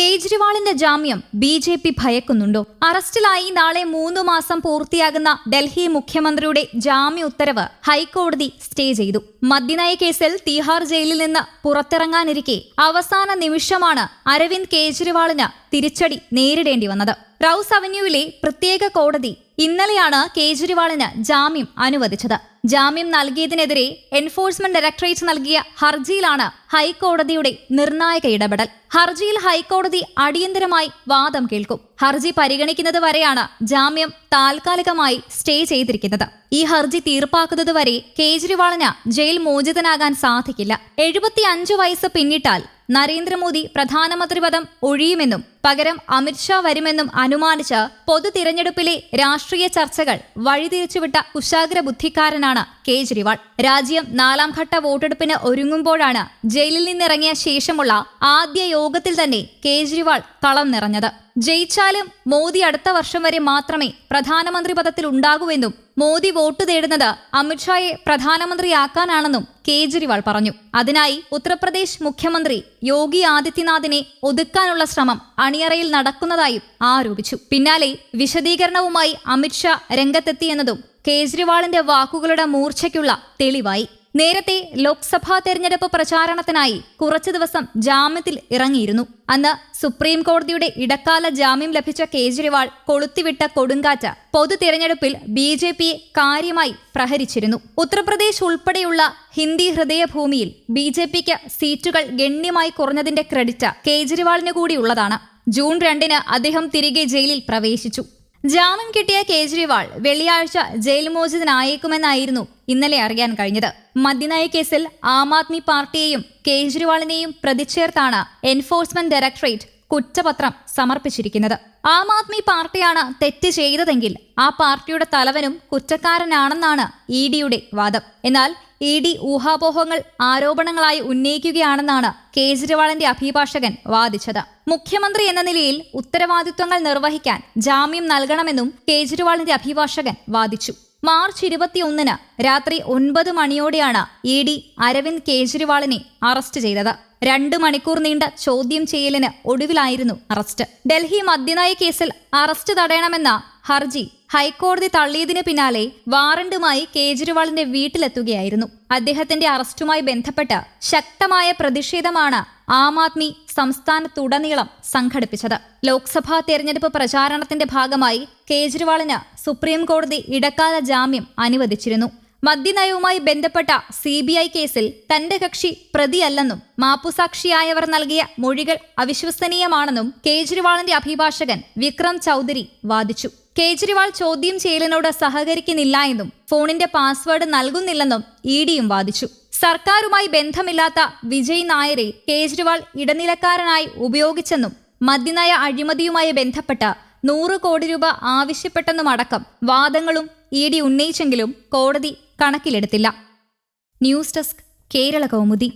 കേജ്രിവാളിന്റെ ജാമ്യം B J P ഭയക്കുന്നുണ്ടോ? അറസ്റ്റിലായി നാളെ മൂന്ന് മാസം പൂർത്തിയാകുന്ന ഡൽഹി മുഖ്യമന്ത്രിയുടെ ജാമ്യ ഉത്തരവ് ഹൈക്കോടതി സ്റ്റേ ചെയ്തു. മദ്യനയ കേസിൽ തീഹാർ ജയിലിൽ നിന്ന് പുറത്തിറങ്ങാനിരിക്കെ അവസാന നിമിഷമാണ് അരവിന്ദ് കേജ്രിവാളിന് തിരിച്ചടി നേരിടേണ്ടി വന്നത്. റൌസ് അവന്യൂവിലെ പ്രത്യേക കോടതി ഇന്നലെയാണ് കേജ്രിവാളിന് ജാമ്യം അനുവദിച്ചത്. ജാമ്യം നൽകിയതിനെതിരെ എൻഫോഴ്സ്മെന്റ് ഡയറക്ടറേറ്റ് നൽകിയ ഹർജിയിലാണ് ഹൈക്കോടതിയുടെ നിർണായക ഇടപെടൽ. ഹർജിയിൽ ഹൈക്കോടതി അടിയന്തരമായി വാദം കേൾക്കും. ഹർജി പരിഗണിക്കുന്നത് വരെയാണ് ജാമ്യം താൽക്കാലികമായി സ്റ്റേ ചെയ്തിരിക്കുന്നത്. ഈ ഹർജി തീർപ്പാക്കുന്നതുവരെ കേജ്രിവാളിന് ജയിൽ മോചിതനാകാൻ സാധിക്കില്ല. എഴുപത്തി വയസ്സ് പിന്നിട്ടാൽ നരേന്ദ്രമോദി പ്രധാനമന്ത്രി പദം ഒഴിയുമെന്നും പകരം അമിത്ഷാ വരുമെന്നും അനുമാനിച്ച് പൊതു തിരഞ്ഞെടുപ്പിലെ രാഷ്ട്രീയ ചർച്ചകൾ വഴിതിരിച്ചുവിട്ട കുശാഗ്ര ബുദ്ധിക്കാരനാണ് കേജ്രിവാൾ. രാജ്യം നാലാം ഘട്ട വോട്ടെടുപ്പിന് ഒരുങ്ങുമ്പോഴാണ് ജയിലിൽ നിന്നിറങ്ങിയ ശേഷമുള്ള ആദ്യ യോഗത്തിൽ തന്നെ കേജ്രിവാൾ കളം നിറഞ്ഞത്. ജയിച്ചാലും മോദി അടുത്ത വർഷം വരെ മാത്രമേ പ്രധാനമന്ത്രി പദത്തിൽ ഉണ്ടാകൂവെന്നും മോദി വോട്ട് തേടുന്നത് അമിത്ഷായെ പ്രധാനമന്ത്രിയാക്കാനാണെന്നും കേജ്രിവാൾ പറഞ്ഞു. അതിനായി ഉത്തർപ്രദേശ് മുഖ്യമന്ത്രി യോഗി ആദിത്യനാഥിനെ ഒതുക്കാനുള്ള ശ്രമം അണിയറയിൽ നടക്കുന്നതായും ആരോപിച്ചു. പിന്നാലെ വിശദീകരണവുമായി അമിത്ഷാ രംഗത്തെത്തിയെന്നതും കേജ്രിവാളിന്റെ വാക്കുകളുടെ മൂർച്ചയ്ക്കുള്ള തെളിവായി. നേരത്തെ ലോക്സഭാ തെരഞ്ഞെടുപ്പ് പ്രചാരണത്തിനായി കുറച്ചു ദിവസം ജാമ്യത്തിൽ ഇറങ്ങിയിരുന്നു. അന്ന് സുപ്രീം കോടതിയുടെ ഇടക്കാല ജാമ്യം ലഭിച്ച കേജ്രിവാൾ കൊളുത്തിവിട്ട കൊടുങ്കാറ്റ പൊതു തിരഞ്ഞെടുപ്പിൽ ബി ജെ കാര്യമായി പ്രഹരിച്ചിരുന്നു. ഉത്തർപ്രദേശ് ഉൾപ്പെടെയുള്ള ഹിന്ദി ഹൃദയഭൂമിയിൽ ബി ജെ പിക്ക് സീറ്റുകൾ ഗണ്യമായി കുറഞ്ഞതിന്റെ ക്രെഡിറ്റ് കേജ്രിവാളിന് കൂടിയുള്ളതാണ് ജൂൺ രണ്ടിന് അദ്ദേഹം തിരികെ ജയിലിൽ പ്രവേശിച്ചു. ജാമ്യം കിട്ടിയ കേജ്രിവാൾ വെള്ളിയാഴ്ച ജയിൽ മോചിതനായേക്കുമെന്നായിരുന്നു ഇന്നലെ അറിയാൻ കഴിഞ്ഞത്. മദ്യനയ കേസിൽ ആം ആദ്മി പാർട്ടിയെയും കേജ്രിവാളിനെയും പ്രതിച്ചേർത്താണ് എൻഫോഴ്സ്മെന്റ് ഡയറക്ടറേറ്റ് കുറ്റപത്രം സമർപ്പിച്ചിരിക്കുന്നത്. ആം ആദ്മി പാർട്ടിയാണ് തെറ്റ് ചെയ്തതെങ്കിൽ ആ പാർട്ടിയുടെ തലവനും കുറ്റക്കാരനാണെന്നാണ് ഇ ഡിയുടെ വാദം. എന്നാൽ ഇ ഡി ഊഹാപോഹങ്ങൾ ആരോപണങ്ങളായി ഉന്നയിക്കുകയാണെന്നാണ് കേജ്രിവാളിന്റെ അഭിഭാഷകൻ വാദിച്ചത്. മുഖ്യമന്ത്രി എന്ന നിലയിൽ ഉത്തരവാദിത്വങ്ങൾ നിർവഹിക്കാൻ ജാമ്യം നൽകണമെന്നും കേജ്രിവാളിന്റെ അഭിഭാഷകൻ വാദിച്ചു. മാർച്ച് ഇരുപത്തിയൊന്നിന് രാത്രി ഒൻപത് മണിയോടെയാണ് ഇ ഡി അരവിന്ദ് കേജ്രിവാളിനെ അറസ്റ്റ് ചെയ്തത്. രണ്ട് മണിക്കൂർ നീണ്ട ചോദ്യം ചെയ്യലിന് ഒടുവിലായിരുന്നു അറസ്റ്റ്. ഡൽഹി മദ്യനയ കേസിൽ അറസ്റ്റ് തടയണമെന്ന ഹർജി ഹൈക്കോടതി തള്ളിയതിന് പിന്നാലെ വാറണ്ടുമായി കേജ്രിവാളിന്റെ വീട്ടിലെത്തുകയായിരുന്നു. അദ്ദേഹത്തിന്റെ അറസ്റ്റുമായി ബന്ധപ്പെട്ട് ശക്തമായ പ്രതിഷേധമാണ് ആം ആദ്മി സംസ്ഥാനത്തുടനീളം സംഘടിപ്പിച്ചത്. ലോക്സഭാ തെരഞ്ഞെടുപ്പ് പ്രചാരണത്തിന്റെ ഭാഗമായി കേജ്രിവാളിന് സുപ്രീം കോടതി ഇടക്കാല ജാമ്യം അനുവദിച്ചിരുന്നു. മദ്യനയവുമായി ബന്ധപ്പെട്ട സി ബി ഐ കേസിൽ തന്റെ കക്ഷി പ്രതിയല്ലെന്നും മാപ്പുസാക്ഷിയായവർ നൽകിയ മൊഴികൾ അവിശ്വസനീയമാണെന്നും കേജ്രിവാളിന്റെ അഭിഭാഷകൻ വിക്രം ചൌധരി വാദിച്ചു. കേജ്രിവാൾ ചോദ്യം ചെയ്യലിനോട് സഹകരിക്കുന്നില്ല എന്നും ഫോണിന്റെ പാസ്വേഡ് നൽകുന്നില്ലെന്നും ഇ ഡിയും വാദിച്ചു. സർക്കാരുമായി ബന്ധമില്ലാത്ത വിജയ് നായരെ കേജ്രിവാൾ ഇടനിലക്കാരനായി ഉപയോഗിച്ചെന്നും മദ്യനയ അഴിമതിയുമായി ബന്ധപ്പെട്ട് നൂറ് കോടി രൂപ ആവശ്യപ്പെട്ടെന്നുമടക്കം വാദങ്ങളും ഇ ഡി ഉന്നയിച്ചെങ്കിലും കോടതി കണക്കിലെടുത്തില്ല. News desk Kerala Kaumudi.